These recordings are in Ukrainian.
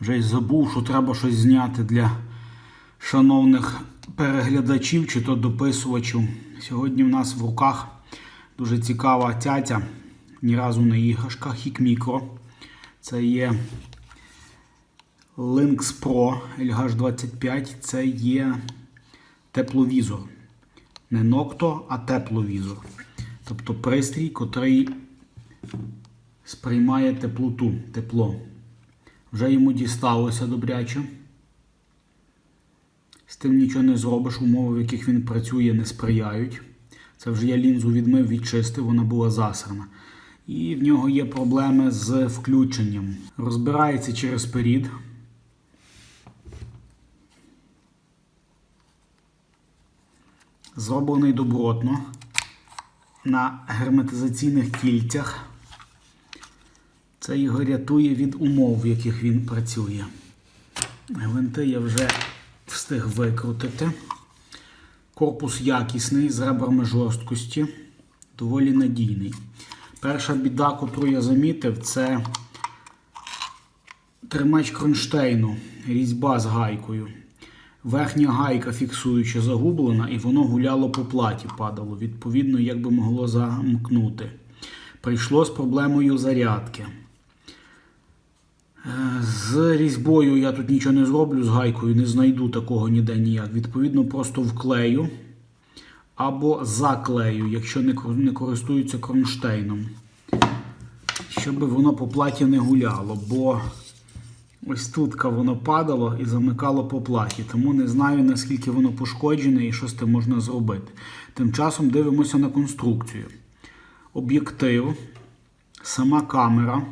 Вже й забув, що треба щось зняти для шановних переглядачів чи то дописувачів. Сьогодні в нас в руках дуже цікава цяця. Ні разу не іграшка, Хік Мікро. Це є Lynx Pro LH25. Це є тепловізор. Не Nocto, а тепловізор. Тобто пристрій, котрий сприймає теплоту, тепло. Вже йому дісталося добряче. З тим нічого не зробиш, умови, в яких він працює, не сприяють. Це вже я лінзу відмив, відчистив, вона була засрана. І в нього є проблеми з включенням. Розбирається через перід. Зроблений добротно на герметизаційних кільцях. Це його рятує від умов, в яких він працює. Гвинти я вже встиг викрутити. Корпус якісний, з ребрами жорсткості, доволі надійний. Перша біда, яку я замітив, це тримач кронштейну, різьба з гайкою. Верхня гайка фіксуюча загублена, і воно гуляло по платі, падало. Відповідно, як би могло замкнути. Прийшло з проблемою зарядки. З різьбою я тут нічого не зроблю, з гайкою не знайду такого ніде ніяк. Відповідно, просто вклею або заклею, якщо не користуються кронштейном. Щоб воно по платі не гуляло, бо ось тут воно падало і замикало по платі. Тому не знаю, наскільки воно пошкоджене і що з тим можна зробити. Тим часом дивимося на конструкцію. Об'єктив, сама камера.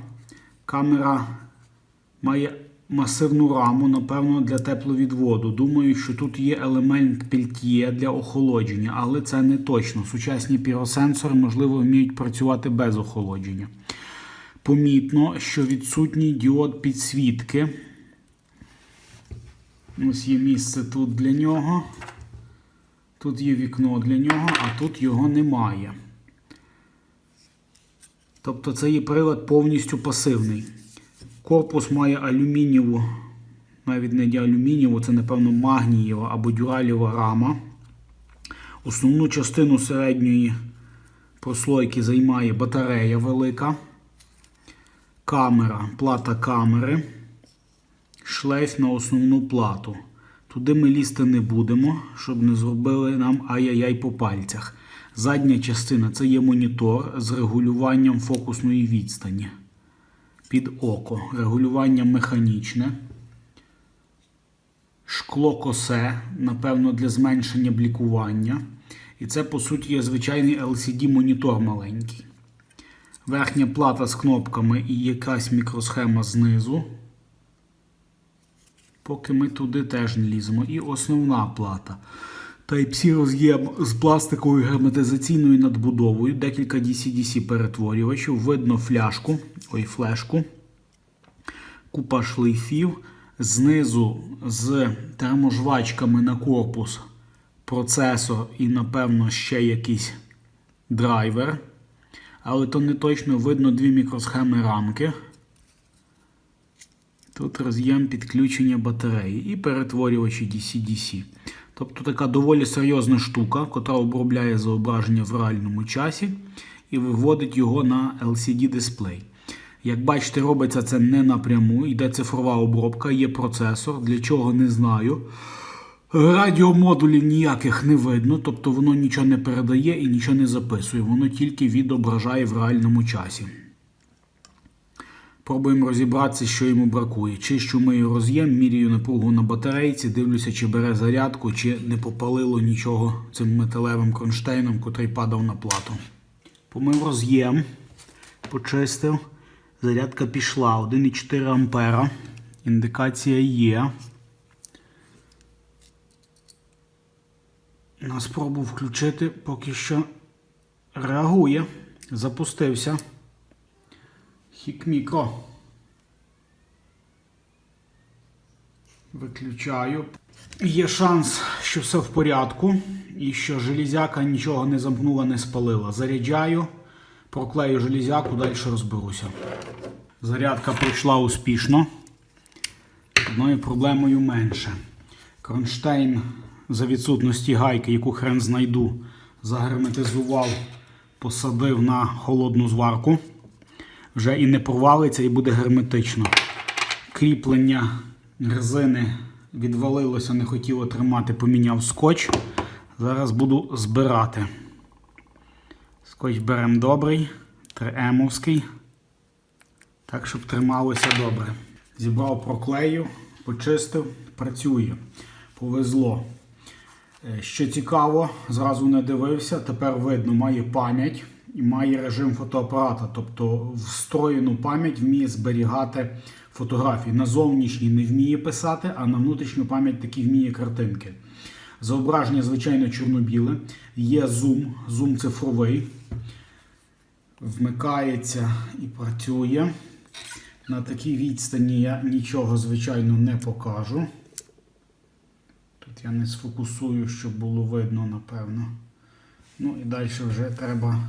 Камера має масивну раму, напевно, для тепловідводу. Думаю, що тут є елемент пельтє для охолодження, але це не точно. Сучасні піросенсори, можливо, вміють працювати без охолодження. Помітно, що відсутній діод підсвітки. Ось є місце тут для нього. Тут є вікно для нього, а тут його немає. Тобто це є прилад повністю пасивний. Корпус має алюмінієву, навіть не алюмінієву, це, напевно, магнієва або дюралєва рама. Основну частину середньої прослойки займає батарея велика, камера, плата камери, шлейф на основну плату. Туди ми лізти не будемо, щоб не зробили нам ай-яй-яй по пальцях. Задня частина це є монітор з регулюванням фокусної відстані під око, регулювання механічне, шкло косе, напевно, для зменшення блікування. І це, по суті, є звичайний LCD-монітор маленький. Верхня плата з кнопками і якась мікросхема знизу. Поки ми туди теж не ліземо. І основна плата. Type-C роз'єм з пластиковою герметизаційною надбудовою, декілька DC-DC перетворювачів, видно фляжку, ой, флешку, купа шлейфів, знизу з терможвачками на корпус, процесор і, напевно, ще якийсь драйвер. Але то не точно видно дві мікросхеми рамки. Тут роз'єм підключення батареї і перетворювачі DC-DC. Тобто така доволі серйозна штука, котра обробляє зображення в реальному часі і виводить його на LCD-дисплей. Як бачите, робиться це не напряму, йде цифрова обробка, є процесор, для чого не знаю. Радіомодулів ніяких не видно, тобто воно нічого не передає і нічого не записує, воно тільки відображає в реальному часі. Пробуємо розібратися, що йому бракує. Чищу мию роз'єм, міряю напругу на батарейці, дивлюся, чи бере зарядку, чи не попалило нічого цим металевим кронштейном, котрий падав на плату. Помив роз'єм, почистив. Зарядка пішла 1,4 ампера. Індикація є. На спробу включити поки що реагує. Запустився. Хік-мікро. Виключаю. Є шанс, що все в порядку і що железяка нічого не замкнула, не спалила. Заряджаю, проклею железяку, далі розберуся. Зарядка пройшла успішно. Одною проблемою менше. Кронштейн за відсутності гайки, яку хрен знайду, загерметизував, посадив на холодну зварку. Вже і не провалиться, і буде герметично. Кріплення резини відвалилося, не хотіло тримати, поміняв скотч. Зараз буду збирати. Скотч беремо добрий, 3М-овський. Так, щоб трималося добре. Зібрав проклею, почистив, працює. Повезло. Е, Що цікаво, зразу не дивився, тепер видно, має пам'ять має режим фотоапарата. Тобто встроєну пам'ять вміє зберігати фотографії. На зовнішній не вміє писати, а на внутрішню пам'ять таки вміє картинки. Зображення, звичайно, чорно-біле. Є зум, зум цифровий. Вмикається і працює. На такій відстані я нічого, звичайно, не покажу. Тут я не сфокусую, щоб було видно, напевно. Ну і далі вже треба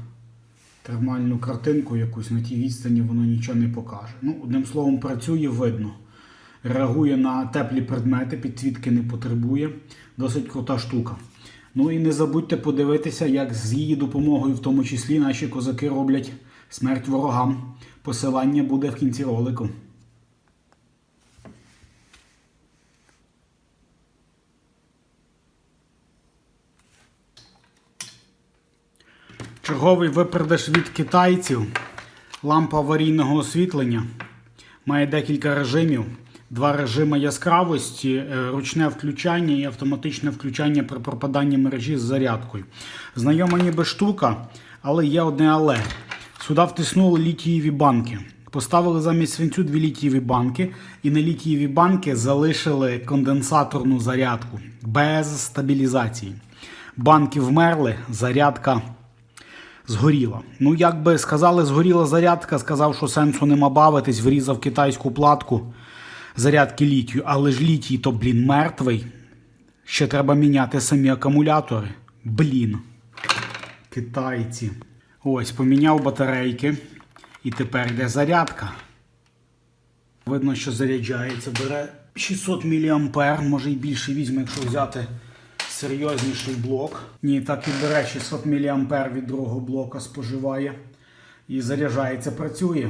термальну картинку якусь на тій відстані, воно нічого не покаже. Ну, одним словом, працює, видно. Реагує на теплі предмети, підсвітки не потребує. Досить крута штука. Ну і не забудьте подивитися, як з її допомогою, в тому числі, наші козаки роблять смерть ворогам. Посилання буде в кінці ролику. Черговий випередиш від китайців. Лампа аварійного освітлення. Має декілька режимів. Два режими яскравості, е, ручне включання і автоматичне включання при пропаданні мережі з зарядкою. Знайома ніби штука, але є одне але. Сюди втиснули літієві банки. Поставили замість свинцю дві літієві банки, і на літієві банки залишили конденсаторну зарядку без стабілізації. Банки вмерли, зарядка згоріла. Ну, як би сказали, згоріла зарядка, сказав, що сенсу нема бавитись, врізав китайську платку зарядки літію, але ж літій то, блін, мертвий. Ще треба міняти самі акумулятори. Блін. Китайці. Ось, поміняв батарейки. І тепер йде зарядка. Видно, що заряджається. Бере 600 мА, може і більше візьме, якщо взяти серйозніший блок. Ні, так і бере 600 мА від другого блока споживає. І заряджається, працює.